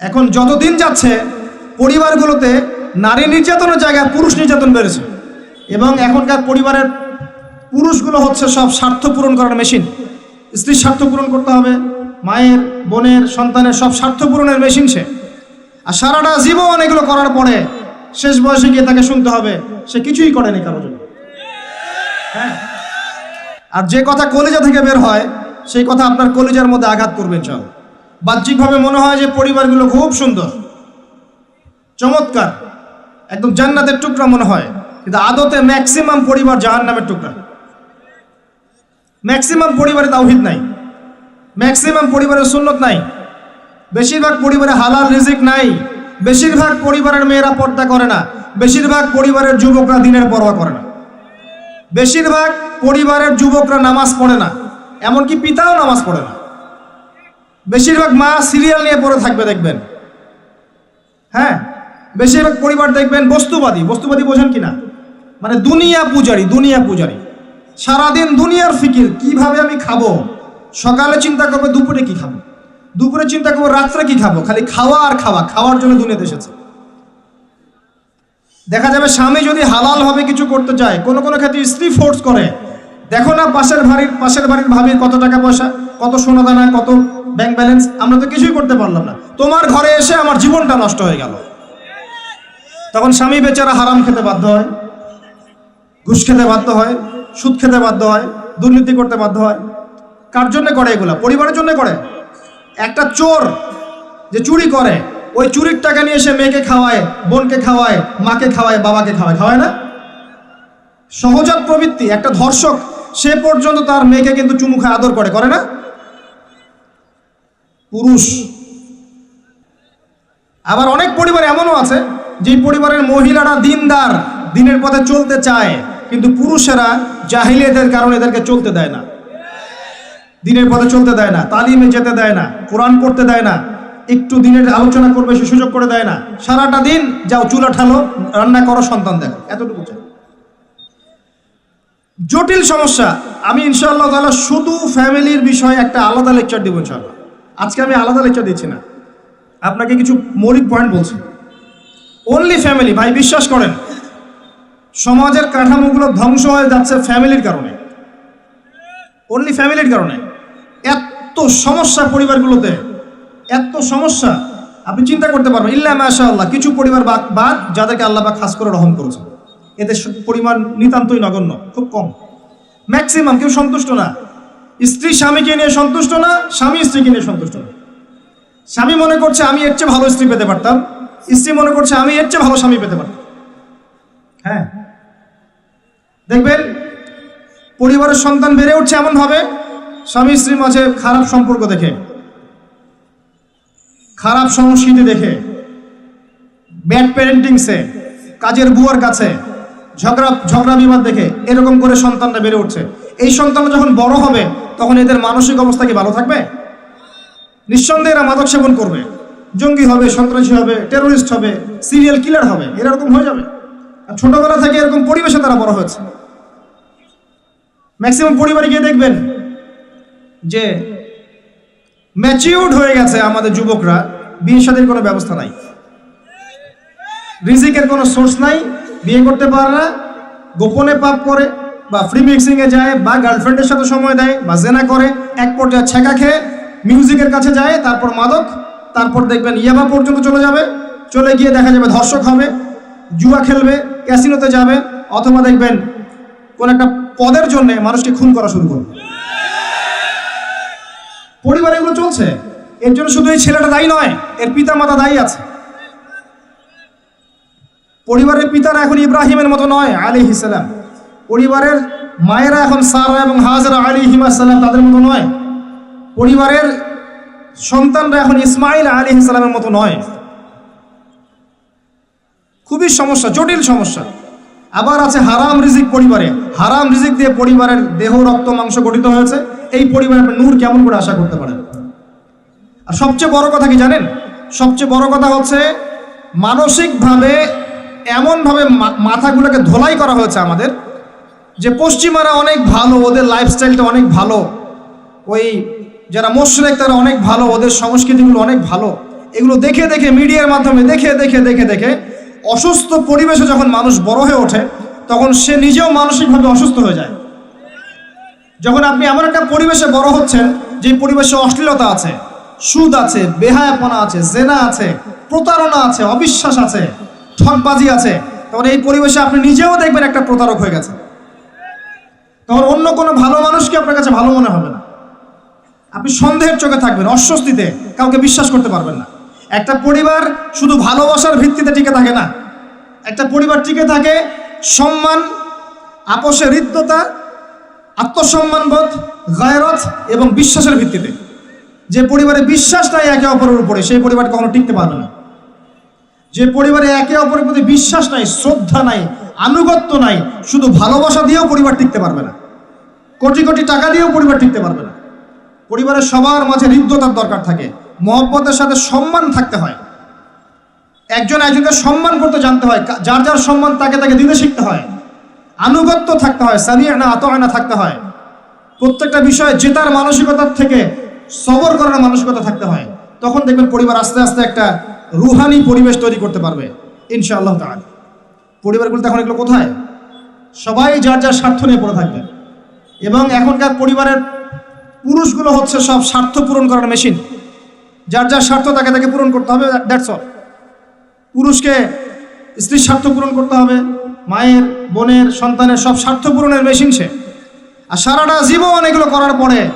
এখন যতদিন যাচ্ছে, পরিবারগুলোতে নারী নির্যাতনের জায়গায় পুরুষ নির্যাতন বেড়েছে। এবং এখনকার পরিবারের পুরুষগুলো হচ্ছে সব স্বার্থ পূরণ করার মেশিন। স্ত্রীর স্বার্থ পূরণ করতে হবে, মায়ের, বোনের, সন্তানের সব স্বার্থ পূরণের মেশিন সে। আর সারাটা জীবন এগুলো করার পরে শেষ বয়সে গিয়ে তাকে শুনতে হবে, সে কিছুই করেনি কারোর জন্য। হ্যাঁ? আর যে কথা কলিজা থেকে বের হয়, সেই কথা আপনার কলিজার মধ্যে আঘাত করবেন চল বাহ্যিকভাবে মনে হয় যে পরিবারগুলো খুব সুন্দর। চমৎকার। একদম জান্নাতের টুকরা মনে হয়। কিন্তু আদতে ম্যাক্সিমাম পরিবার জাহান নামের টুকরা। ম্যাক্সিমাম পরিবারে তাওহিদ নাই। ম্যাক্সিমাম পরিবারের সুন্নত নাই। বেশিরভাগ পরিবারে হালাল রিজিক নাই। বেশিরভাগ পরিবারের মেয়েরা পর্দা করে না। বেশিরভাগ পরিবারের যুবকরা দিনের পরোয়া করে না। বেশিরভাগ পরিবারের যুবকরা নামাজ পড়ে না। এমনকি পিতাও নামাজ পড়ে না। বেশিরভাগ মা সিরিয়াল নিয়ে পড়ে থাকবে, দেখবেন। হ্যাঁ? বেশিরভাগ পরিবার দেখবেন বস্তুবাদী। বস্তুবাদী বোঝেন কিনা মানে দুনিয়া পূজারি দুনিয়া পূজারি। সারাদিন দুনিয়ার ফিকির, কীভাবে আমি খাব? সকালে চিন্তা করবে দুপুরে কি খাব? দুপুরে চিন্তা করব রাত্রে কি খাব? খালি খাওয়া আর খাওয়া, খাওয়ার জন্য দুনিয়াতে এসেছে। দেখা যাবে স্বামী যদি হালাল ভাবে কিছু করতে চায়, কোনো কোনো ক্ষেত্রে স্ত্রী ফোর্স করে। দেখো না পাশের বাড়ির পাশের বাড়ির ভাবির কত টাকা পয়সা, কত সোনা দানা, কত ব্যাংক ব্যালেন্স আমরা তো কিছুই করতে পারলাম না। তোমার ঘরে এসে আমার জীবনটা নষ্ট হয়ে গেল। তখন স্বামী বেচারা হারাম খেতে বাধ্য হয়, ঘুষ খেতে বাধ্য হয়, সুদ খেতে বাধ্য হয়, দুর্নীতি করতে বাধ্য হয়। কার জন্য করে এগুলা? পরিবারের জন্য করে? একটা চোর যে চুরি করে, ওই চুরির টাকা নিয়ে এসে মেয়েকে খাওয়ায়, বোনকে খাওয়ায়, মাকে খাওয়ায়, বাবাকে খাওয়ায়। খাওয়ায় না? সহজাত প্রবৃত্তি। একটা ধর্ষক, সে পর্যন্ত তার মেয়েকে কিন্তু চুমু খায়, আদর করে। করে না? পুরুষ। আবার অনেক পরিবার এমনও আছে যে পরিবারের মহিলারা দিনদার, দিনের পথে চলতে চায়, কিন্তু পুরুষেরা জাহিলিয়াতের কারণে এদেরকে চলতে দেয় না। দিনের পথে চলতে দেয় না, তালিমে যেতে দেয় না, কোরআন করতে দেয় না, একটু দিনের আলোচনা করবে, সে সুযোগ করে দেয় না। সারাটা দিন যাও চুলা ঠালো, রান্না করো, সন্তান দেখো, এতটুকু চাই। জটিল সমস্যা। আমি ইনশাআল্লাহ তাআলা শুধু ফ্যামিলির বিষয়ে একটা আলাদা লেকচার দেবো ইনশাআল্লাহ। আজকে আমি আলাদা লেকচার দিচ্ছি না। আপনাকে কিছু মৌলিক পয়েন্ট বলছি। অনলি ফ্যামিলি ভাই, বিশ্বাস করেন, সমাজের কাঠামোগুলো ধ্বংস হয়ে যাচ্ছে ফ্যামিলির কারণে। অনলি ফ্যামিলির কারণে। এত সমস্যা পরিবারগুলোতে, এত সমস্যা। আপনি চিন্তা করতে পারবেন, ইল্লা মাশা আল্লাহ কিছু পরিবার বাদ যাদেরকে আল্লাহ বা খাস করে রহম করেছেন। এদের পরিমাণ নিতান্তই নগণ্য, খুব কম। ম্যাক্সিমাম কেউ সন্তুষ্ট না। স্ত্রী স্বামীকে নিয়ে সন্তুষ্ট না, স্বামী স্ত্রীকে নিয়ে সন্তুষ্ট না। স্বামী মনে করছে, আমি এর চেয়ে ভালো স্ত্রী পেতে পারতাম। স্ত্রী মনে করছে, আমি এর চেয়ে ভালো স্বামী পেতে পারতাম। হ্যাঁ। দেখবেন, পরিবারের সন্তান বেড়ে উঠছে এমন ভাবে স্বামী স্ত্রীর মাঝে খারাপ সম্পর্ক দেখে, খারাপ সংস্কৃতি দেখে, ব্যাড প্যারেন্টিংসে, কাজের বুয়ার কাছে, ঝগড়া ঝগড়া বিবাদ দেখে, এরকম করে সন্তানটা বেড়ে উঠছে। এই সন্তানটা যখন বড় হবে তখন এদের মানসিক অবস্থা কি ভালো থাকবে? নিঃসন্দেহে এরা মাদক সেবন করবে। জঙ্গি হবে, সন্ত্রাসী হবে টেরোরিস্ট হবে সিরিয়াল কিলার হবে এরকম হয়ে যাবে। আর ছোটবেলা থেকে এরকম পরিবেশে তারা বড় হয়েছে। ম্যাক্সিমাম পরিবারে গিয়ে দেখবেন যে ম্যাচিউর্ড হয়ে গেছে আমাদের যুবকরা, বিয়ে শাদীর কোনো ব্যবস্থা নাই। রিজিকের কোনো সোর্স নাই, বিয়ে করতে পারে না, গোপনে পাপ করে বা ফ্রি মিক্সিং এ যায় বা গার্লফ্রেন্ডের সাথে সময় দেয় বা জেনা করে, এক পর্যায়ে ছেঁকা খেয়ে মিউজিকের কাছে যায়, তারপর মাদক, তারপর দেখবেন ইয়াবা পর্যন্ত চলে যাবে, চলে গিয়ে দেখা যাবে ধর্ষক হবে, জুয়া খেলবে ক্যাসিনোতে যাবে, অথবা দেখবেন কোন একটা পদের জন্য মানুষকে খুন করা শুরু করবে। পরিবারে এগুলো চলছে। এর জন্য শুধু এই ছেলেটা দায়ী নয়, এর পিতা মাতা দায়ী আছে। পরিবারের পিতারা এখন ইব্রাহিমের মতো নয় আলী ইসালাম পরিবারের মায়েরা এখন সারা এবং হাজরা আলী হিমাসাল্লাম তাদের মতো নয়। পরিবারের সন্তানরা এখন ইসমাইল আলী ইসলামের মতো নয়। খুবই সমস্যা, জটিল সমস্যা। আবার আছে হারাম রিজিক পরিবারে। হারাম রিজিক দিয়ে পরিবারের দেহ, রক্ত, মাংস গঠিত হয়েছে। এই পরিবারে নূর কেমন করে আশা করতে পারেন? আর সবচেয়ে বড় কথা কি জানেন? সবচেয়ে বড় কথা হচ্ছে, মানসিকভাবে এমনভাবে মাথাগুলোকে ধোলাই করা হয়েছে আমাদের। যে পশ্চিমারা অনেক ভালো, ওদের লাইফস্টাইলটা অনেক ভালো। ওই যারা মোশরেক, তারা অনেক ভালো, ওদের সংস্কৃতিগুলো অনেক ভালো। এগুলো দেখে দেখে, মিডিয়ার মাধ্যমে দেখে দেখে দেখে দেখে অসুস্থ পরিবেশে যখন মানুষ বড় হয়ে ওঠে, তখন সে নিজেও মানসিকভাবে অসুস্থ হয়ে যায়। যখন আপনি এমন একটা পরিবেশে বড় হচ্ছেন, যে পরিবেশে অশ্লীলতা আছে, সুদ আছে, বেহায়াপনা আছে, জেনা আছে, প্রতারণা আছে, অবিশ্বাস আছে, ঠকবাজি আছে, তখন এই পরিবেশে আপনি নিজেও দেখবেন একটা প্রতারক হয়ে গেছে তখন অন্য কোনো ভালো মানুষকে আপনার কাছে ভালো মনে হবে না। আপনি সন্দেহের চোখে থাকবেন, অস্বস্তিতে, কাউকে বিশ্বাস করতে পারবেন না। একটা পরিবার শুধু ভালোবাসার ভিত্তিতে টিকে থাকে না। একটা পরিবার টিকে থাকে সম্মান আপোষের হৃদ্যতা আত্মসম্মানবোধ গায়রত এবং বিশ্বাসের ভিত্তিতে। যে পরিবারে বিশ্বাস নাই একে অপরের উপরে, সেই পরিবার কখনো টিকতে পারবে না। যে পরিবারে একে অপরের প্রতি বিশ্বাস নাই, শ্রদ্ধা নাই, আনুগত্য নাই, শুধু ভালোবাসা দিয়েও পরিবার টিকতে পারবে না। কোটি কোটি টাকা দিয়েও পরিবার টিকতে পারবে না। পরিবারের সবার মাঝে হৃদ্যতার দরকার থাকে, মহব্বতের সাথে সম্মান থাকতে হয়। একজন একজনকে সম্মান করতে জানতে হয় যার যার সম্মান তাকে তাকে দিতে শিখতে হয়। আনুগত্য থাকতে হয় সামিয়া না আত না থাকতে হয়। প্রত্যেকটা বিষয়ে জেতার মানসিকতার থেকে সবর করার মানসিকতা থাকতে হয়। তখন দেখবেন পরিবার আস্তে আস্তে একটা রুহানি পরিবেশ তৈরি করতে পারবে, ইনশাআল্লাহ তাআলা। পরিবারগুলো এখন এগুলো কোথায়? সবাই যার যার স্বার্থ নিয়ে পড়ে থাকবে। এবং এখনকার পরিবারের পুরুষগুলো হচ্ছে সব স্বার্থ পূরণ করার মেশিন যার যার স্বার্থ তাকে তাকে পূরণ করতে হবে দ্যাটস অল পুরুষকে স্ত্রীর স্বার্থ পূরণ করতে হবে, মায়ের, বোনের, সন্তানের সব স্বার্থ পূরণের মেশিন সে। আর সারাটা জীবন এগুলো করার পরে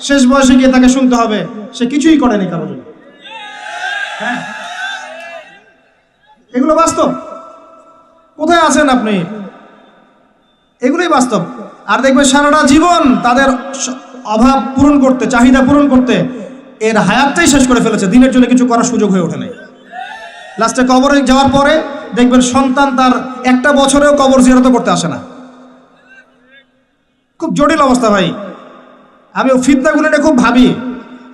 শেষ বয়সে গিয়ে তাকে শুনতে হবে, সে কিছুই করেনি কারও জন্য। হ্যাঁ? এগুলো বাস্তব। কোথায় আছেন আপনি? এগুলোই বাস্তব। আর দেখবেন সারাটা জীবন তাদের অভাব পূরণ করতে, চাহিদা পূরণ করতে এর হায়াতটাই শেষ করে ফেলেছে। দিনের জন্য কিছু করার সুযোগ হয়ে ওঠে নাই। লাস্টে কবরে যাওয়ার পরে দেখবেন সন্তান তার একটা বছরেও কবর জিয়ারত করতে আসে না। খুব জটিল অবস্থা ভাই। আমি ও ফিতনাগুলো নিয়ে খুব ভাবি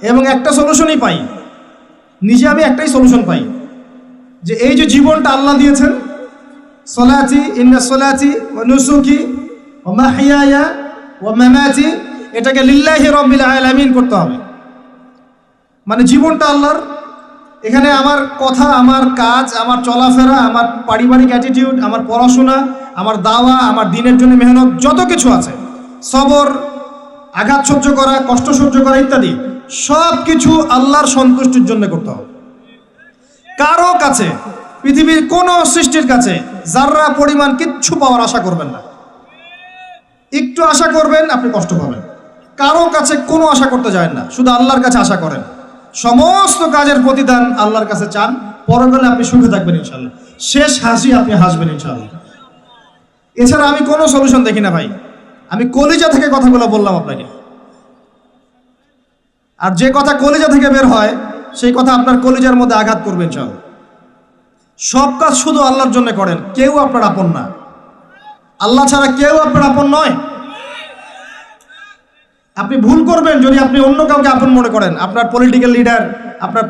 এবং একটা সলিউশনই পাই। নিজে আমি একটাই সলিউশন পাই যে এই যে জীবনটা আল্লাহ দিয়েছেন সলাচি ইন্না সলাচি নুসুকি ও ও এটাকে লিল্লাহি রব্বিল আলামিন করতে হবে। মানে জীবনটা আল্লাহর। এখানে আমার কথা, আমার কাজ, আমার চলাফেরা, আমার পারিবারিক অ্যাটিটিউড আমার পড়াশোনা, আমার দাওয়া, আমার দিনের জন্য মেহনত, যত কিছু আছে। সবর, আঘাত সহ্য করা, কষ্ট সহ্য করা ইত্যাদি সব কিছু আল্লাহর সন্তুষ্টির জন্য করতে হবে। কারও কাছে, পৃথিবীর কোনো সৃষ্টির কাছে, যাররা পরিমাণ কিচ্ছু পাওয়ার আশা করবেন না। একটু আশা করবেন, আপনি কষ্ট পাবেন। কারও কাছে কোনো আশা করতে যায় না, শুধু আল্লাহর কাছে আশা করেন। সমস্ত কাজের প্রতিদান আল্লাহর কাছে চান পরকালে আপনি সুখে থাকবেন ইনশাল্লাহ শেষ হাসি আপনি হাসবেন ইনশাল্লাহ এছাড়া আমি কোনো সলিউশন দেখি না ভাই। আমি কলিজা থেকে কথাগুলো বললাম আপনাকে। আর যে কথা কলিজা থেকে বের হয়, সেই কথা আপনার কলিজার মধ্যে আঘাত করবেন ইনশাল্লাহ সব কাজ শুধু আল্লাহর জন্য করেন, কেউ আপনার আপন না। আল্লাহ ছাড়া কেউ আপনার আপন নয়। আপনি ভুল করবেন যদি আপনি অন্য কাউকে আপন মনে করেন। আপনার পলিটিক্যাল লিডার আপনার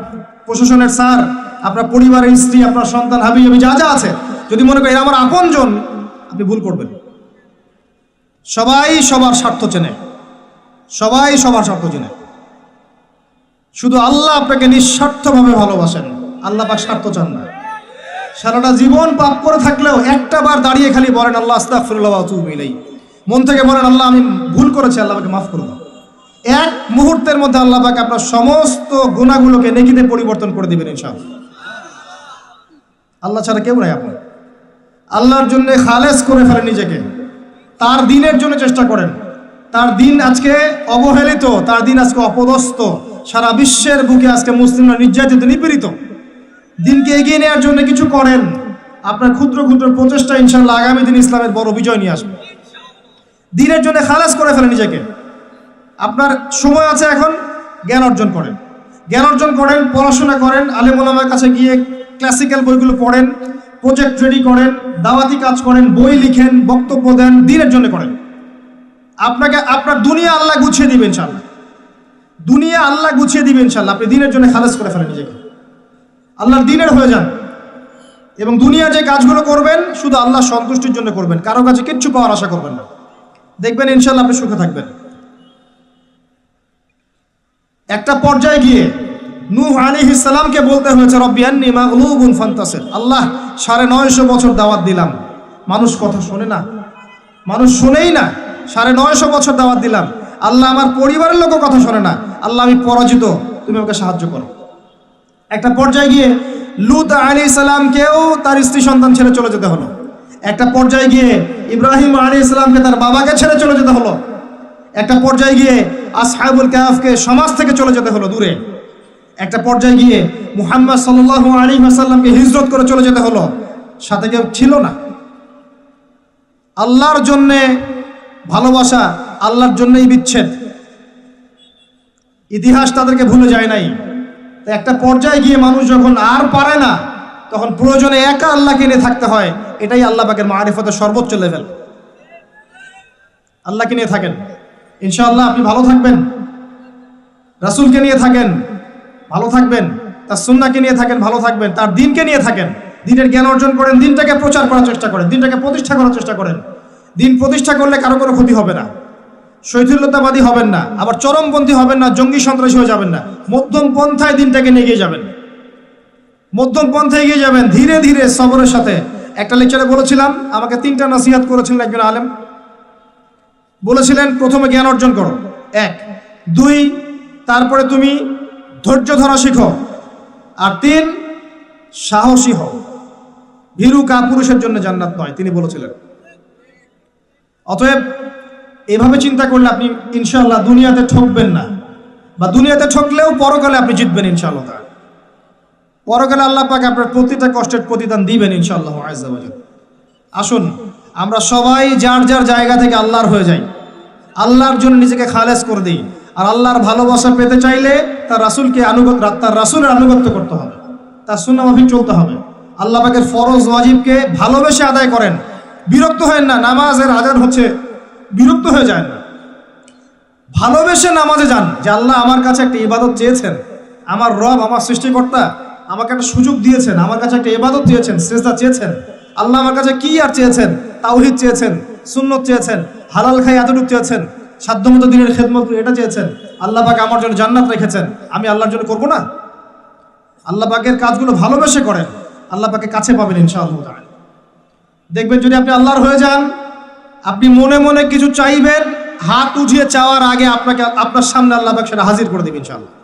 প্রশাসনের স্যার, আপনার পরিবারের স্ত্রী, আপনার সন্তান হাবি হাবি যা যা আছে, যদি মনে করেন আমার আপনজন, আপনি ভুল করবেন। সবাই সবার স্বার্থ চেনে। সবাই সবার স্বার্থ চেনে। শুধু আল্লাহ আপনাকে নিঃস্বার্থভাবে ভালোবাসেন। আল্লাহ পাক স্বার্থ চান না। সারাটা জীবন পাপ করে থাকলেও একটা বার দাঁড়িয়ে খালি বলেন, আল্লাহ আস্তাগফিরুল্লাহ ওয়া মন থেকে বলেন, আল্লাহ, আমি ভুল করেছি আল্লাহকে মাফ করে দাও। এক মুহূর্তের মধ্যে আল্লাহ আপনার সমস্ত গুণাগুলোকে নেকিতে পরিবর্তন করে দিবেন, ইনশাআল্লাহ। আল্লাহ ছাড়া কেউ নাই আপনার আল্লাহর জন্য খালেস করে ফেলেন নিজেকে। তার দিনের জন্য চেষ্টা করেন। তার দিন আজকে অবহেলিত, তার দিন আজকে অপদস্থ। সারা বিশ্বের বুকে আজকে মুসলিমরা নির্যাতিত, নিপীড়িত। দিনকে এগিয়ে নেওয়ার জন্য কিছু করেন। আপনার ক্ষুদ্র ক্ষুদ্র প্রচেষ্টা ইনশাল্লাহ আগামী দিন ইসলামের বড় বিজয় নিয়ে আসবে। দিনের জন্য খালাস করে ফেলেন নিজেকে। আপনার সময় আছে এখন, জ্ঞান অর্জন করেন। জ্ঞান অর্জন করেন, পড়াশোনা করেন, আলেমুলামার কাছে গিয়ে ক্লাসিক্যাল বইগুলো পড়েন প্রজেক্ট রেডি করেন, দাওয়াতি কাজ করেন, বই লিখেন, বক্তব্য দেন, দিনের জন্য করেন। আপনাকে, আপনার দুনিয়া আল্লাহ গুছিয়ে দিবেন ইনশাল্লাহ দুনিয়া আল্লাহ গুছিয়ে দিবেন ইনশাল্লাহ আপনি দিনের জন্য খালাস করে ফেলেন নিজেকে। আল্লাহর দিনের হয়ে যান। এবং দুনিয়া যে কাজগুলো করবেন, শুধু আল্লাহ সন্তুষ্টির জন্য করবেন। কারও কাছে কিচ্ছু পাওয়ার আশা করবেন না। দেখবেন ইনশাল্লাহ আপনি সুখে থাকবেন। একটা পর্যায়ে গিয়ে নূহ আলাইহিস সালামকে বলতে হয়েছে, রব্বি আন্নি মাগলুবুন ফান্তাসির। আল্লাহ, সাড়ে নয়শো বছর দাওয়াত দিলাম। মানুষ কথা শোনে না। মানুষ শুনেই না, সাড়ে নয়শো বছর দাওয়াত দিলাম। আল্লাহ আমার পরিবারের লোকও কথা শোনে না। আল্লাহ, আমি পরাজিত। তুমি আমাকে সাহায্য করো। একটা পর্যায়ে গিয়ে লুত আলী সালামকেও তার স্ত্রী সন্তান ছেড়ে চলে যেতে হলো। একটা পর্যায়ে গিয়ে ইব্রাহিম আলী ইসলামকে তার বাবাকে ছেড়ে চলে যেতে হলো। একটা পর্যায়ে গিয়ে আসহাবুল কাহাফকে সমাজ থেকে চলে যেতে হলো দূরে। একটা পর্যায়ে গিয়ে মুহাম্মদ সাল্লাহ আলী আসাল্লামকে হিজরত করে চলে যেতে হলো। সাথে কেউ ছিল না। আল্লাহর জন্যে ভালোবাসা আল্লাহর জন্যই বিচ্ছেদ। ইতিহাস তাদেরকে ভুলে যায় নাই। একটা পর্যায়ে গিয়ে মানুষ যখন আর পারে না, তখন প্রয়োজনে একা আল্লাহকে নিয়ে থাকতে হয়। এটাই আল্লাহ পাকের মারিফতের সর্বোচ্চ লেভেল আল্লাহকে নিয়ে থাকেন। ইনশাআল্লাহ আপনি ভালো থাকবেন। রাসূলকে নিয়ে থাকেন, ভালো থাকবেন। তার সুন্নাকে নিয়ে থাকেন, ভালো থাকবেন। তার দিনকে নিয়ে থাকেন। দিনের জ্ঞান অর্জন করেন, দিনটাকে প্রচার করার চেষ্টা করেন, দিনটাকে প্রতিষ্ঠা করার চেষ্টা করেন। দিন প্রতিষ্ঠা করলে কারও কোনো ক্ষতি হবে না। শৈথিল্যতাবাদী হবেন না, আবার চরমপন্থী হবেন না, জঙ্গি সন্ত্রাসী হয়ে যাবেন না, মধ্যম পন্থায় দিনটাকে নিয়ে গিয়ে যাবেন। মধ্যম পন্থায় এগিয়ে যাবেন, ধীরে ধীরে সবরের সাথে। একটা লেকচারে বলেছিলাম, আমাকে তিনটা নসিহাত করেছিলেন একজন আলেম। বলেছিলেন, প্রথমে জ্ঞান অর্জন করো। এক। দুই, তারপরে তুমি ধৈর্য ধরা শিখো। আর তিন, সাহসী হও। ভীরু কাপুরুষের জন্য জান্নাত নয়, তিনি বলেছিলেন। অতএব এভাবে চিন্তা করলে আপনি ইনশাল্লাহ দুনিয়াতে ঠকবেন না। বা দুনিয়াতে ঠকলেও পরকালে আপনি জিতবেন ইনশাআল্লাহ পরকালে আল্লাহ পাক আপনার প্রতিটা কষ্টের প্রতিদান দিবেন ইনশাআল্লাহ আসুন, আমরা সবাই যার যার জায়গা থেকে আল্লাহর হয়ে যাই। আল্লাহর জন্য নিজেকে খালেজ করে দিই। আর আল্লাহর ভালোবাসা পেতে চাইলে তার রাসূলকে আনুগত, তার রাসূলের আনুগত্য করতে হবে। তার সুন্নাহ মাফিক চলতে হবে। আল্লাহ পাকের ফরজ ওয়াজিবকে ভালোবেসে আদায় করেন। বিরক্ত হয় না, নামাজের আজান হচ্ছে বিরক্ত হয়ে যায় না। ভালোবেসে নামাজে যান। যে আল্লাহ আমার কাছে একটা ইবাদত চেয়েছেন, আমার রব, আমার সৃষ্টিকর্তা আমাকে একটা সুযোগ দিয়েছেন, আমার কাছে একটা ইবাদত দিয়েছেন শ্রেষ্ঠা চেয়েছেন, আল্লাহ আমার কাছে কি আর চেয়েছেন? তাওহিদ চেয়েছেন, সুন্নত চেয়েছেন, হালাল খাই এতটুকু চেয়েছেন, সাধ্যমতো দিনের খেদমত এটা চেয়েছেন, আল্লাহ পাক আমার জন্য জান্নাত রেখেছেন, আমি আল্লাহর জন্য করব না? আল্লাহ পাকের কাজগুলো ভালোবেসে করেন, আল্লাহ পাকে কাছে পাবেন ইনশাআল্লাহ দেখবেন যদি আপনি আল্লাহর হয়ে যান আপনি মনে মনে কিছু চাইবেন, হাত উঠিয়ে চাওয়ার আগে আপনাকে, আপনার সামনে আল্লাহ সেটা হাজির করে দেবেন ইনশাআল্লাহ।